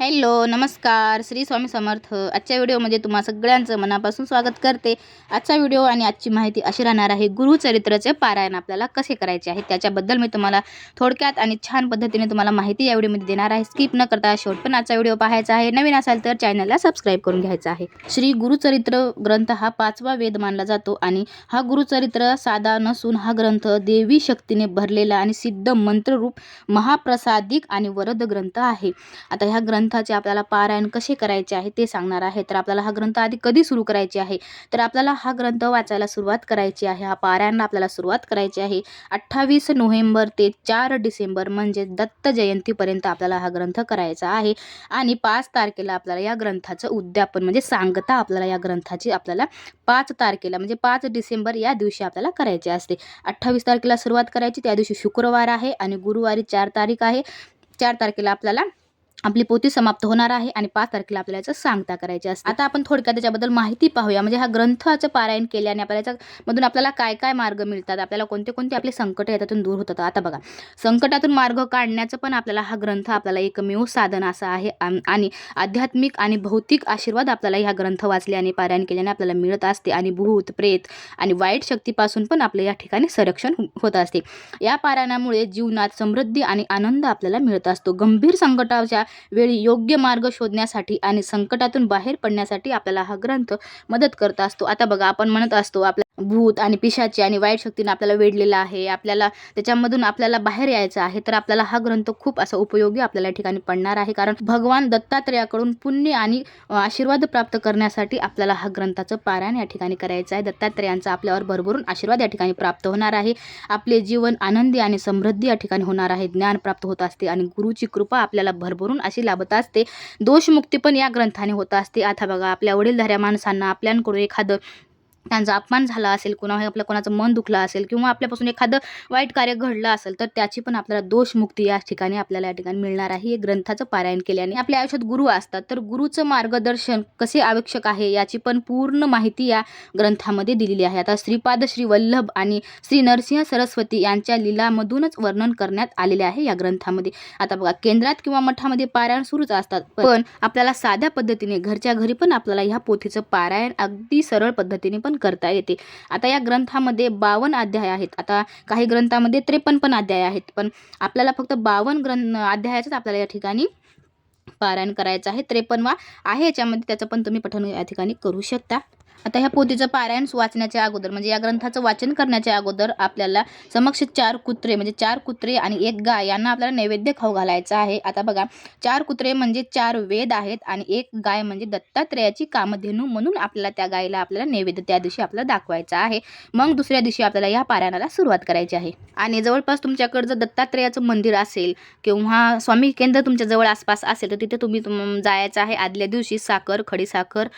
Hello नमस्कार. श्री स्वामी समर्थ. आजच्या व्हिडिओमध्ये तुम्हा सगळ्यांचं मनापासून स्वागत करते. आजचा व्हिडिओ आणि आजची माहिती अशी राहणार आहे गुरुचरित्राचे पारायण आपल्याला कसे करायचे आहे? त्याच्याबद्दल मी तुम्हाला थोडक्यात आणि छान पद्धतीने तुम्हाला माहिती या व्हिडिओमध्ये देणार आहे. स्किप न करता शेवट पण आजचा व्हिडिओ पाहायचा आहे. नवीन असाल तर चॅनलला सबस्क्राईब करून घ्यायचा आहे. श्री गुरुचरित्र ग्रंथ हा पाचवा वेद मानला जातो आणि हा गुरुचरित्र साधा नसून हा ग्रंथ देवी शक्तीने भरलेला आणि सिद्ध मंत्ररूप महाप्रसादिक आणि वरद ग्रंथ आहे. आता ह्या ग्रंथ ग्रंथाचे आपल्याला पारायण कसे करायचे आहे ते सांगणार आहे. तर आपल्याला हा ग्रंथ आधी कधी सुरू करायचे आहे? तर आपल्याला हा ग्रंथ वाचायला सुरुवात करायची आहे. हा पारायण आपल्याला सुरुवात करायची आहे. अठ्ठावीस नोव्हेंबर ते चार डिसेंबर म्हणजे दत्त जयंतीपर्यंत आपल्याला हा ग्रंथ करायचा आहे. आणि पाच तारखेला आपल्याला या ग्रंथाचं उद्यापन म्हणजे सांगता आपल्याला या ग्रंथाची आपल्याला पाच तारखेला म्हणजे पाच डिसेंबर या दिवशी आपल्याला करायचे असते. अठ्ठावीस तारखेला सुरुवात करायची त्या दिवशी शुक्रवार आहे आणि गुरुवारी चार तारीख आहे. चार तारखेला आपल्याला आपली पोथी समाप्त होणार आहे आणि पाच तारखेला आपल्याला याचं सांगता करायचे असते. आता आपण थोडक्यात त्याच्याबद्दल माहिती पाहूया. म्हणजे हा ग्रंथाचं पारायण केल्याने आपल्याला याच्यामधून आपल्याला काय काय मार्ग मिळतात? आपल्याला कोणते कोणते आपले संकट याच्यातून दूर होतात? आता बघा. संकटातून मार्ग काढण्याचं पण आपल्याला हा ग्रंथ आपल्याला एकमेव साधन असं आहे. आणि आध्यात्मिक आणि भौतिक आशीर्वाद आपल्याला ह्या ग्रंथ वाचले आणि पारायण केल्याने आपल्याला मिळत असते. आणि भूत प्रेत आणि वाईट शक्तीपासून पण आपलं या ठिकाणी संरक्षण होत असते. या पारायणामुळे जीवनात समृद्धी आणि आनंद आपल्याला मिळत असतो. गंभीर संकटाच्या वेळी योग्य मार्ग शोधण्यासाठी आणि संकटातून बाहेर पडण्यासाठी आपल्याला हा ग्रंथ मदत करत असतो. आता बघा आपण म्हणत असतो आपल्या भूत आणि पिशाची आणि वाईट शक्तीने आपल्याला वेढलेला आहे. आपल्याला त्याच्यामधून आपल्याला बाहेर यायचं आहे तर आपल्याला हा ग्रंथ खूप असा उपयोगी आपल्याला या ठिकाणी पडणार आहे. कारण भगवान दत्तात्रेयाकडून पुण्य आणि आशीर्वाद प्राप्त करण्यासाठी आपल्याला हा ग्रंथाचं पारायण या ठिकाणी करायचं आहे. दत्तात्रेयांचा आपल्यावर भरभरून आशीर्वाद या ठिकाणी प्राप्त होणार आहे. आपले जीवन आनंदी आणि समृद्धी या ठिकाणी होणार आहे. ज्ञान प्राप्त होत असते आणि गुरुची कृपा आपल्याला भरभरून अशी लाभत असते. दोषमुक्ती पण या ग्रंथाने होत असते. आता बघा आपल्या वडीलधाऱ्या माणसांना आपल्याकडून एखादं त्यांचा अपमान झाला असेल कुणा आपलं कोणाचं मन दुखलं असेल किंवा आपल्यापासून एखादं वाईट कार्य घडलं असेल तर त्याची पण आपल्याला दोषमुक्ती या ठिकाणी आपल्याला या ठिकाणी मिळणार आहे. हे ग्रंथाचं पारायण केल्याने आपल्या आयुष्यात गुरु असतात. तर गुरुचं मार्गदर्शन कसे आवश्यक आहे याची पण पूर्ण माहिती या ग्रंथामध्ये दिलेली आहे. आता श्रीपाद श्री वल्लभ आणि श्री नरसिंह सरस्वती यांच्या लीलामधूनच वर्णन करण्यात आलेले आहे या ग्रंथामध्ये. आता बघा केंद्रात किंवा मठामध्ये पारायण सुरूच असतात पण आपल्याला साध्या पद्धतीने घरच्या घरी पण आपल्याला ह्या पोथीचं पारायण अगदी सरळ पद्धतीने पण करता येते. आता या ग्रंथामध्ये बावन्न अध्याय आहेत. आता काही ग्रंथामध्ये त्रेपन्न पण अध्याय आहेत. पण आपल्याला फक्त बावन्न ग्रंथ अध्यायाचंच आपल्याला या ठिकाणी पारायण करायचं आहे. त्रेपन्नवा आहे याच्यामध्ये त्याचं पण तुम्ही पठण या ठिकाणी करू शकता. आता ह्या पोथीचं पारायण वाचण्याच्या अगोदर म्हणजे या ग्रंथाचं वाचन करण्याच्या अगोदर आपल्याला समक्ष चार कुत्रे म्हणजे चार कुत्रे आणि एक गाय यांना आपल्याला नैवेद्य खाऊ घालायचं आहे. आता बघा चार कुत्रे म्हणजे चार वेद आहेत आणि एक गाय म्हणजे दत्तात्रेयाची कामधेनू म्हणून आपल्याला त्या गायीला आपल्याला नैवेद्य त्या दिवशी आपल्याला दाखवायचा आहे. मग दुसऱ्या दिवशी आपल्याला या पारायणाला सुरुवात करायची आहे. आणि जवळपास तुमच्याकडं जर दत्तात्रेयाचं मंदिर असेल किंवा स्वामी केंद्र तुमच्या जवळ आसपास असेल तर तिथे तुम्ही जायचं आहे आदल्या दिवशी साखर खडीसाखर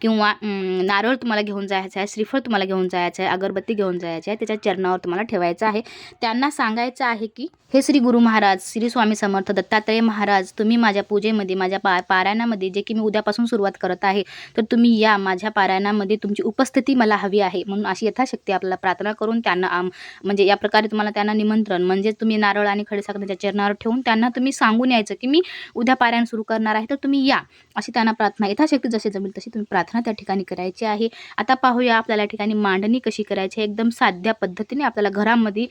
किंवा नार नारळ तुम्हाला घेऊन जायचं आहे श्रीफळ तुम्हाला घेऊन जायचं आहे अगरबत्ती घेऊन जायचं आहे त्याच्या चरणावर तुम्हाला ठेवायचं आहे. त्यांना सांगायचं आहे की हे श्री गुरु महाराज श्री स्वामी समर्थ दत्तात्रेय महाराज तुम्ही माझ्या पूजेमध्ये माझ्या पा पारायणामध्ये जे की मी उद्यापासून सुरुवात करत आहे तर तुम्ही या माझ्या पारायणामध्ये तुमची उपस्थिती मला हवी आहे. म्हणून अशी यथाशक्ती आपल्याला प्रार्थना करून त्यांना आम म्हणजे या प्रकारे तुम्हाला त्यांना निमंत्रण म्हणजे तुम्ही नारळ आणि खडीसाखर त्यांच्या चरणावर ठेवून त्यांना तुम्ही सांगून यायचं की मी उद्या पारायण सुरू करणार आहे तर तुम्ही या. अशी त्यांना प्रार्थना यथाशक्ती जशी जमेल तशी तुम्ही प्रार्थना त्या ठिकाणी करायची आहे. आता पाहूया आपल्याला ठिकाणी मांडणी कशी करायची आहे. एकदम साध्या पद्धतीने आपल्याला घरामध्ये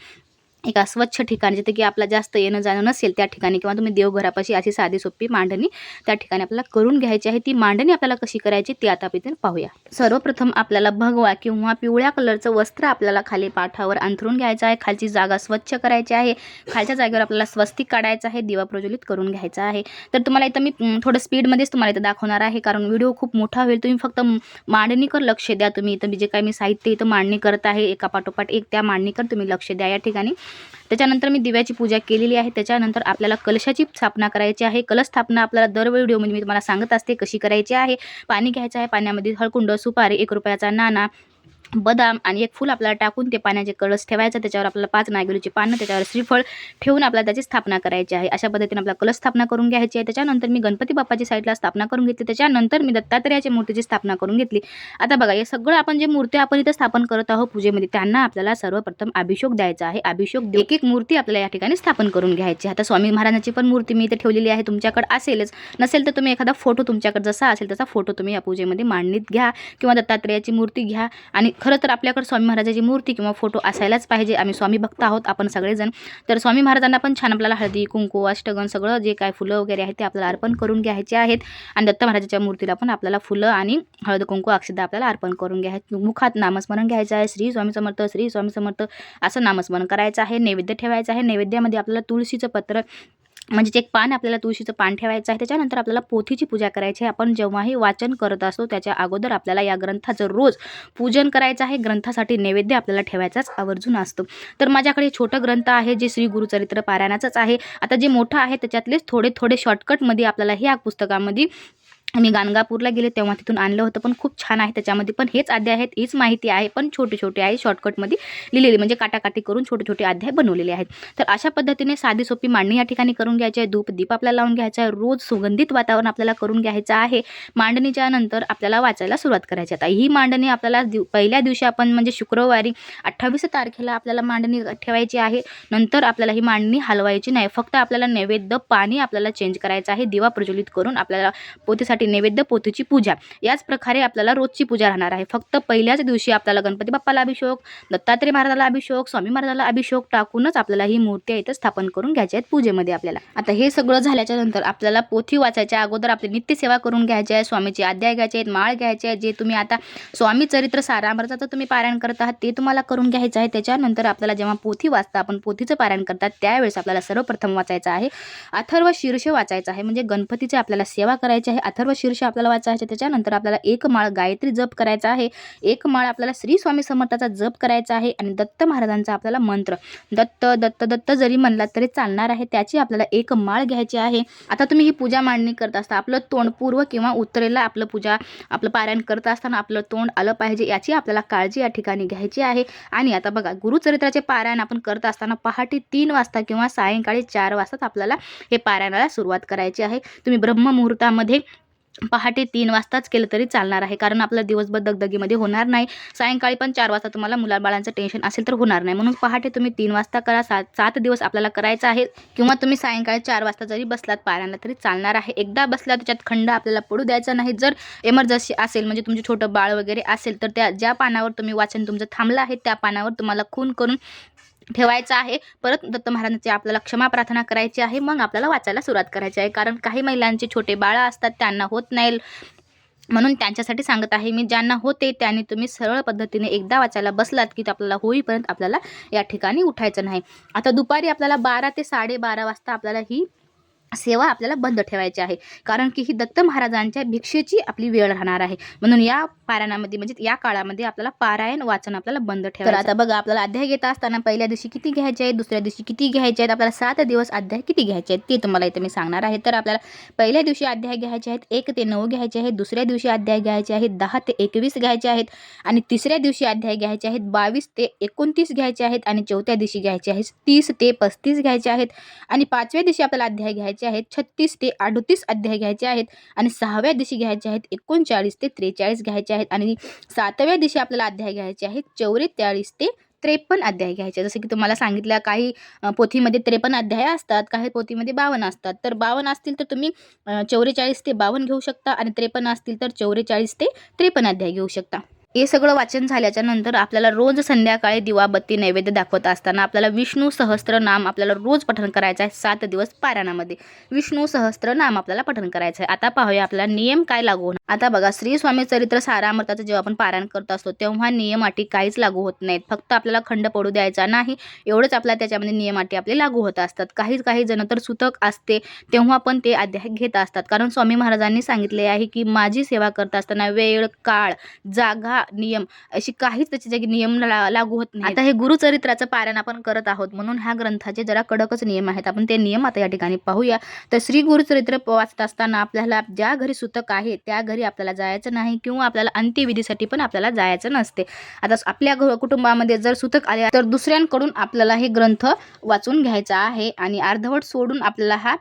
एका स्वच्छ ठिकाणी जिथे की आपला जास्त येणं जाणं नसेल त्या ठिकाणी किंवा तुम्ही देवघरापाशी अशी साधी सोपी मांडणी त्या ठिकाणी आपल्याला करून घ्यायची आहे. ती मांडणी आपल्याला कशी करायची ती आता आपण पाहूया. सर्वप्रथम आपल्याला भगवा किंवा पिवळ्या कलरचं वस्त्र आपल्याला खाली पाठावर अंथरून घ्यायचं आहे. खालची जागा स्वच्छ करायची आहे. खालच्या जागेवर आपल्याला स्वस्तिक काढायचं आहे. दिवा प्रज्वलित करून घ्यायचा आहे. तर तुम्हाला इथं मी थोडं स्पीडमध्येच तुम्हाला इथं दाखवणार आहे कारण व्हिडिओ खूप मोठा होईल. तुम्ही फक्त मांडणीकर लक्ष द्या तुम्ही. इथं मी जे काही मी साहित्य इथं मांडणी करत आहे एका पाठोपाठ एक त्या मांडणीकर तुम्ही लक्ष द्या. या ठिकाणी त्याच्यानंतर मी दिव्याची पूजा केलेली आहे. त्याच्यानंतर आपल्याला कलशाची स्थापना करायची आहे. कलश स्थापना आपल्याला दर व्हिडिओमध्ये मी तुम्हाला सांगत असते कशी करायची आहे. पाणी घ्यायचं आहे. पाण्यामध्ये हळकुंड सुपारी एक रुपयाचा नाणा बदाम आणि एक फूल आपल्याला टाकून ते पाण्याचे कळस ठेवायचं त्याच्यावर आपल्याला पाच नागेलीची पानं त्याच्यावर श्रीफळ ठेवून आपल्याला त्याची स्थापना करायची आहे. अशा पद्धतीने आपल्याला कलश स्थापना करून घ्यायची आहे. त्याच्यानंतर मी गणपती बाप्पाची साईडला स्थापना करून घेतली. त्याच्यानंतर मी दत्तात्रेयाच्या मूर्तीची स्थापना करून घेतली. आता बघा हे सगळं आपण जे मूर्ती आपण इथं स्थापन करत आहोत पूजेमध्ये त्यांना आपल्याला सर्वप्रथम अभिषेक द्यायचा आहे. अभिषेक एक एक मूर्ती आपल्याला या ठिकाणी स्थापन करून घ्यायची आहे. आता स्वामी महाराजांची पण मूर्ती मी इथे ठेवलेली आहे. तुमच्याकडे असेलच. नसेल तर तुम्ही एखादा फोटो तुमच्याकडे जसा असेल तसा फोटो तुम्ही या पूजेमध्ये मांडणीत घ्या किंवा दत्तात्रेयाची मूर्ती घ्या. आणि खरं तर आपल्याकडे स्वामी महाराजाची मूर्ती किंवा फोटो असायलाच पाहिजे. आम्ही स्वामी भक्त आहोत आपण सगळेजण. तर स्वामी महाराजांना पण छान आपल्याला हळदी कुंकू अष्टगण सगळं जे काय फुलं वगैरे आहेत ते आपल्याला अर्पण करून घ्यायचे आहेत. आणि दत्त महाराजाच्या मूर्तीला पण आपल्याला फुलं आणि हळद कुंकू अक्षदा आपल्याला अर्पण करून घ्यायचं मुखात नामस्मरण घ्यायचं आहे. श्री स्वामी समर्थ श्री स्वामी समर्थ असं नामस्मरण करायचं आहे. नैवेद्य ठेवायचं आहे. नैवेद्यामध्ये आपल्याला तुळशीचं पत्र म्हणजे एक पान आपल्याला तुळशीचं पान ठेवायचं आहे त्याच्यानंतर आपल्याला पोथीची पूजा करायची आहे. आपण जेव्हाही वाचन करत असतो त्याच्या अगोदर आपल्याला या ग्रंथाचं रोज पूजन करायचं आहे. ग्रंथासाठी नैवेद्य आपल्याला ठेवायचाच आवर्जून असतो. तर माझ्याकडे छोटं ग्रंथ आहे जे श्री गुरुचरित्र पारायणाचंच आहे. आता जे मोठं आहे त्याच्यातलेच थोडे थोडे शॉर्टकटमध्ये आपल्याला ह्या पुस्तकामध्ये मी गाणगापूरला गेले तेव्हा तिथून आणलं होतं पण खूप छान आहे त्याच्यामध्ये. पण हेच अध्याय आहेत हीच माहिती आहे पण छोटे छोटे आहे. शॉर्टकटमध्ये लिहिलेली म्हणजे काटाकाटी करून छोटे छोटे अध्याय बनवलेले आहेत. तर अशा पद्धतीने साधी सोपी मांडणी या ठिकाणी करून घ्यायची आहे. धूप दीप आपल्याला लावून घ्यायचा आहे. रोज सुगंधित वातावरण आपल्याला करून घ्यायचं आहे. मांडणीच्या नंतर आपल्याला वाचायला सुरुवात करायची आता ही मांडणी आपल्याला दिव पहिल्या दिवशी आपण म्हणजे शुक्रवारी अठ्ठावीस तारखेला आपल्याला मांडणी ठेवायची आहे. नंतर आपल्याला ही मांडणी हलवायची नाही. फक्त आपल्याला नैवेद्य पाणी आपल्याला चेंज करायचं आहे. दिवा प्रज्वलित करून आपल्याला पोतीसाठी नैवेद्य पोथीची पूजा. याच प्रकारे आपल्याला रोजची पूजा राहणार आहे. फक्त पहिल्याच दिवशी आपल्याला गणपती बाप्पाला अभिषेक दत्तात्रय महाराजाला अभिषेक स्वामी महाराजाला अभिषेक टाकूनच आपल्याला ही मूर्ती इथं स्थापन करून घ्यायची आहेत पूजेमध्ये आपल्याला. आता हे सगळं झाल्याच्यानंतर आपल्याला पोथी वाचायच्या अगोदर आपली नित्यसेवा करून घ्यायची आहे. स्वामीची अध्याय घ्यायचे आहेत माळ घ्यायचे आहे जे तुम्ही आता स्वामी चरित्र सारामृताचं तुम्ही पारायण करत आहात ते तुम्हाला करून घ्यायचं आहे. त्याच्यानंतर आपल्याला जेव्हा पोथी वाचता आपण पोथीचं पारायण करतात त्यावेळेस आपल्याला सर्वप्रथम वाचायचं आहे. अथर्व शीर्ष वाचायचं आहे. म्हणजे गणपतीची आपल्याला सेवा करायची आहे. अथर्व शीर्ष आपल्याला वाचायचे त्याच्यानंतर आपल्याला एक माळ गायत्री जप करायचा आहे. एक माळ आपल्याला श्री स्वामी समर्थाचा जप करायचा आहे आणि दत्त महाराजांचा आपल्याला मंत्र. दत्त दत्त दत्त जरी म्हणला तरी चालणार आहे त्याची आपल्याला एक माळ घ्यायची आहे. आता तुम्ही ही पूजा मांडणी करत असता आपलं तोंड पूर्व किंवा उत्तरेला आपलं पूजा आपलं पारायण करत असताना आपलं तोंड आलं पाहिजे याची आपल्याला काळजी या ठिकाणी घ्यायची आहे. आणि आता बघा गुरुचरित्राचे पारायण आपण करत असताना पहाटे तीन वाजता किंवा सायंकाळी चार वाजता आपल्याला हे पारायणाला सुरुवात करायची आहे. तुम्ही ब्रह्ममुहूर्तामध्ये पहाटे तीन वाजताच केलं तरी चालणार आहे. कारण आपला दिवसभर दगदगीमध्ये होणार नाही. सायंकाळी पण चार वाजता तुम्हाला मुलाबाळांचं टेन्शन असेल तर होणार नाही. म्हणून पहाटे तुम्ही तीन वाजता करा. सात सात दिवस आपल्याला करायचं आहे. किंवा तुम्ही सायंकाळी चार वाजता जरी बसलात पारायणला तरी चालणार आहे. एकदा बसला त्याच्यात खंड आपल्याला पडू द्यायचा नाही. जर एमर्जन्सी असेल म्हणजे तुमचे छोटं बाळ वगैरे असेल तर त्या ज्या पानावर तुम्ही वाचन तुमचं थांबलं आहे त्या पानावर तुम्हाला खून करून ठेवायचं आहे. परत दत्त महाराजांची आपल्याला क्षमा प्रार्थना करायची आहे. मग आपल्याला वाचायला सुरुवात करायची आहे. कारण काही महिलांचे छोटे बाळं असतात त्यांना होत नाही. म्हणून त्यांच्यासाठी सांगत आहे मी ज्यांना होते त्यांनी तुम्ही सरळ पद्धतीने एकदा वाचायला बसलात की ते आपल्याला होईपर्यंत आपल्याला या ठिकाणी उठायचं नाही. आता दुपारी आपल्याला बारा ते साडेबारा वाजता आपल्याला ही सेवा आपल्याला बंद ठेवायची आहे. कारण की ही दत्त महाराजांच्या भिक्षेची आपली वेळ राहणार आहे. म्हणून या पारायणामध्ये म्हणजे या काळामध्ये आपल्याला पारायण वाचन आपल्याला बंद ठेवायचं आता बघा आपल्याला अध्याय घेत असताना पहिल्या दिवशी किती घ्यायचे आहेत दुसऱ्या दिवशी किती घ्यायचे आहेत आपल्याला सात दिवस अध्याय किती घ्यायचे आहेत ते तुम्हाला इथे मी सांगणार आहे. तर आपल्याला पहिल्या दिवशी अध्याय घ्यायचे आहेत एक ते नऊ घ्यायचे आहेत दुसऱ्या दिवशी अध्याय घ्यायचे आहेत दहा ते एकवीस घ्यायचे आहेत आणि तिसऱ्या दिवशी अध्याय घ्यायचे आहेत बावीस ते एकोणतीस घ्यायचे आहेत आणि चौथ्या दिवशी घ्यायचे आहेत तीस ते पस्तीस घ्यायचे आहेत. आणि पाचव्या दिवशी आपल्याला अध्याय घ्यायचे आहेत छत्तीस ते अडतीस अध्याय घ्यायचे आहेत आणि सहाव्या दिवशी घ्यायचे आहेत एकोणचाळीस ते त्रेचाळीस घ्यायचे आहेत आणि सातव्या दिवशी आपल्याला अध्याय घ्यायचे आहेत चौवेचाळीस ते त्रेपन्न अध्याय घ्यायचे जसं की तुम्हाला सांगितलं काही पोथीमध्ये त्रेपन्न अध्याय असतात काही पोथीमध्ये बावन्न असतात. तर बावन्न असतील तर तुम्ही चौवेचाळीस ते बावन्न घेऊ शकता आणि त्रेपन्न असतील तर चौवेचाळीस ते त्रेपन्न अध्याय घेऊ शकता. हे सगळं वाचन झाल्याच्यानंतर आपल्याला रोज संध्याकाळी दिवाबत्ती नैवेद्य दाखवत असताना आपल्याला विष्णू सहस्त्र नाम आपल्याला रोज पठण करायचं आहे. सात दिवस पारायणामध्ये. विष्णू सहस्त्र नाम आपल्याला पठण करायचं आहे. आता पाहूया आपला नियम काय लागू होणार. आता बघा श्री स्वामी चरित्र सारामृताचं जेव्हा आपण पारायण करत असतो तेव्हा नियम अटी काहीच लागू होत नाहीत. फक्त आपल्याला खंड पडू द्यायचा नाही. एवढंच आपल्या त्याच्यामध्ये नियम अटी आपले लागू होत असतात. काही काही जण तर सुतक असते तेव्हा पण ते अध्याय घेत असतात. कारण स्वामी महाराजांनी सांगितले आहे की माझी सेवा करत असताना वेळ काळ जागा नियम अशी काहीच त्याची जागी नियम ला- लागू होत नाही आता हे गुरुचरित्राचं पारायण आपण करत आहोत म्हणून ह्या ग्रंथाचे जरा कडकच नियम आहेत. आपण ते नियम आता या ठिकाणी पाहूया. तर श्री गुरुचरित्र वाचत असताना आपल्याला ज्या घरी सुतक आहे त्या घरी आपल्याला जायचं नाही किंवा आपल्याला अंत्यविधीसाठी पण आपल्याला जायचं नसते. आता आपल्या घ- कुटुंबामध्ये जर सुतक आले तर दुसऱ्यांकडून आपल्याला हे ग्रंथ वाचून घ्यायचा आहे आणि अर्धवट सोडून आपल्याला हा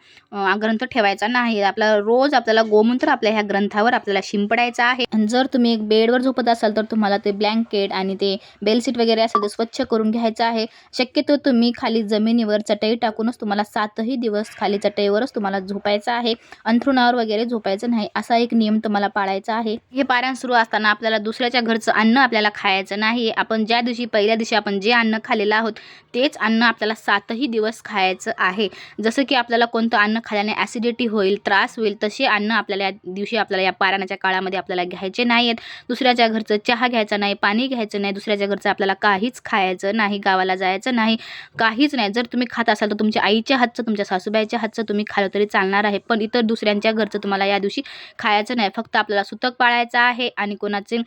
ग्रंथ ठेवायचा नाही. आपला रोज आपल्याला गोमूत्र आपल्या ह्या ग्रंथावर आपल्याला शिंपडायचा आहे. आणि जर तुम्ही एक बेडवर झोपत असाल तर तुम्हाला ते ब्लँकेट आणि ते बेलशीट वगैरे असेल ते स्वच्छ करून घ्यायचं आहे. शक्यतो तुम्ही खाली जमिनीवर चटई टाकूनच तुम्हाला सातही दिवस खाली चटईवरच तुम्हाला झोपायचं आहे. अंथरुणावर वगैरे झोपायचं नाही असा एक नियम तुम्हाला पाळायचा आहे. हे पारायण सुरू असताना आपल्याला दुसऱ्याच्या घरचं अन्न आपल्याला खायचं नाही. आपण ज्या दिवशी पहिल्या दिवशी आपण जे अन्न खाल्लेलं आहोत तेच अन्न आपल्याला सातही दिवस खायचं आहे. जसं की आपल्याला कोणतं अन्न खाल्याने ॲसिडिटी होईल त्रास होईल तसे अन्न आपल्याला या दिवशी आपल्याला या पारायणाच्या काळामध्ये आपल्याला घ्यायचे नाही आहेत दुसऱ्याच्या घरचं चहा घ्यायचा नाही पाणी घ्यायचं नाही दुसऱ्याच्या घरचं आपल्याला काहीच खायचं नाही गावाला जायचं नाही काहीच नाही. जर तुम्ही खात असाल तर तुमच्या आईच्या हातचं तुमच्या सासूबाईच्या हातचं तुम्ही खालं तरी चालणार आहे. पण इतर दुसऱ्यांच्या घरचं तुम्हाला या दिवशी खायचं नाही. फक्त आपल्याला सुतक पाळायचं आहे आणि कोणाचे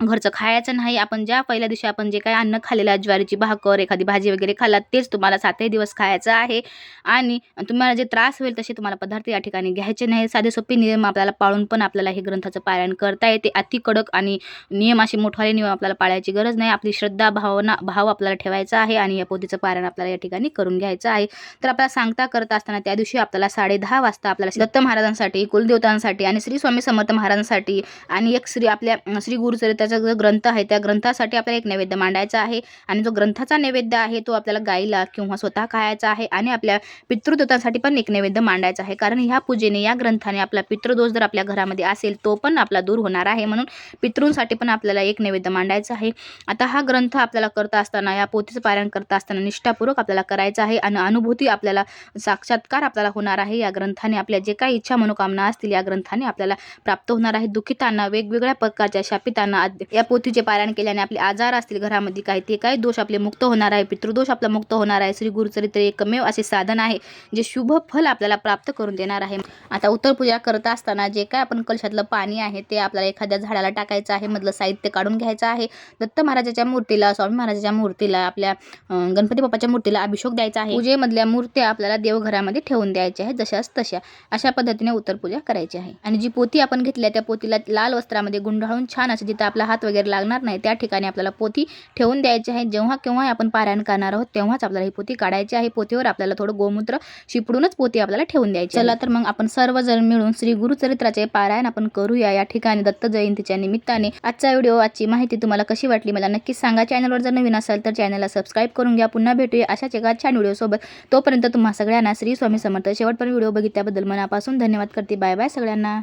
घरचं खायचं नाही आपण ज्या पहिल्या दिवशी आपण जे काय अन्न खाल्लेलं आहे ज्वारीची भाकर एखादी भाजी वगैरे खाल्लात तेच तुम्हाला सातही दिवस खायचं आहे. आणि तुम्हाला जे त्रास होईल तसे तुम्हाला पदार्थ या ठिकाणी घ्यायचे नाही साधे सोपे नियम आपल्याला पाळून पण आपल्याला हे ग्रंथाचं पारायण करता येते. अति कडक आणि नियम असे मोठवाले नियम आपल्याला पाळायची गरज नाही. आपली श्रद्धा भावना भाव आपल्याला ठेवायचा आहे आणि या पोथीचं पारायण आपल्याला या ठिकाणी करून घ्यायचं आहे. तर आपल्याला सांगता करता असताना त्या दिवशी आपल्याला साडे दहा वाजता आपल्याला दत्त महाराजांसाठी कुलदेवतांसाठी आणि श्री स्वामी समर्थ महाराजांसाठी आणि एक श्री आपल्या श्री गुरुचरित्र त्याचा जो ग्रंथ आहे त्या ग्रंथासाठी आपल्याला एक नैवेद्य मांडायचा आहे आणि जो ग्रंथाचा नैवेद्य आहे तो आपल्याला गाईला किंवा स्वतः खायचा आहे आणि आपल्या पितृदेवतांसाठी पण एक नैवेद्य मांडायचा आहे. कारण ह्या पूजेने या ग्रंथाने आपला पितृदोष जर आपल्या घरामध्ये असेल तो पण आपला दूर होणार आहे. म्हणून पितृंसाठी पण आपल्याला एक नैवेद्य मांडायचा आहे. आता हा ग्रंथ आपल्याला करता असताना या पोथीचं पारायण करता असताना निष्ठापूर्वक आपल्याला करायचं आहे आणि अनुभूती आपल्याला साक्षात्कार आपल्याला होणार आहे. या ग्रंथाने आपल्या जे काही इच्छा मनोकामना असतील या ग्रंथाने आपल्याला प्राप्त होणार आहे. दुखितांना वेगवेगळ्या प्रकारच्या शापितांना आद- या पोथीचे पारायण केल्याने आपले आजार असतील घरामध्ये काही ते काही दोष आपले मुक्त होणार आहे पितृदोष आपला मुक्त होणार आहे. श्री गुरुचरित्र एकमेव असे साधन आहे जे शुभ फल आपल्याला प्राप्त करून देणार आहे. आता उत्तर पूजा करत असताना जे काय आपण कलशातलं पाणी आहे ते आपल्याला एखाद्या झाडाला टाकायचं आहे मधलं साहित्य काढून घ्यायचं आहे. दत्त महाराजाच्या मूर्तीला स्वामी महाराजाच्या मूर्तीला आपल्या गणपती बाप्पाच्या मूर्तीला अभिषेक द्यायचा आहे. पूजेमधल्या मूर्त्या आपल्याला देवघरामध्ये ठेवून द्यायच्या आहेत जशाच तशा. अशा पद्धतीने उत्तर पूजा करायची आहे. आणि जी पोती आपण घेतल्या त्या पोतीला लाल वस्त्रामध्ये गुंडाळून छान असं जिथं आपला हात वगैरे लागणार नाही. त्या ठिकाणी आपल्याला पोती ठेवून द्यायची आहे. जेव्हा केव्हा आपण पारायण करणार आहोत तेव्हाच आपल्याला ही पोती काढायची आहे. पोथीवर आपल्याला थोडं गोमूत्र शिपडूनच पोती आपल्याला ठेवून द्यायची चला तर मग आपण सर्वजण मिळून श्री गुरुचरित्राचे पारायण आपण करूया. या ठिकाणी दत्त जयंतीच्या निमित्ताने आजचा व्हिडिओ आजची माहिती तुम्हाला कशी वाटली मला नक्कीच सांगा. चॅनलवर जर नवीन असाल तर चॅनलला सबस्क्राईब करून घ्या. पुन्हा भेटूया अशाच एका छान व्हिडिओसोबत. तोपर्यंत तुम्हा सगळ्यांना श्री स्वामी समर्थ. शेवटपर्यंत व्हिडिओ बघितल्याबद्दल मनापासून धन्यवाद करते. बाय बाय सगळ्यांना.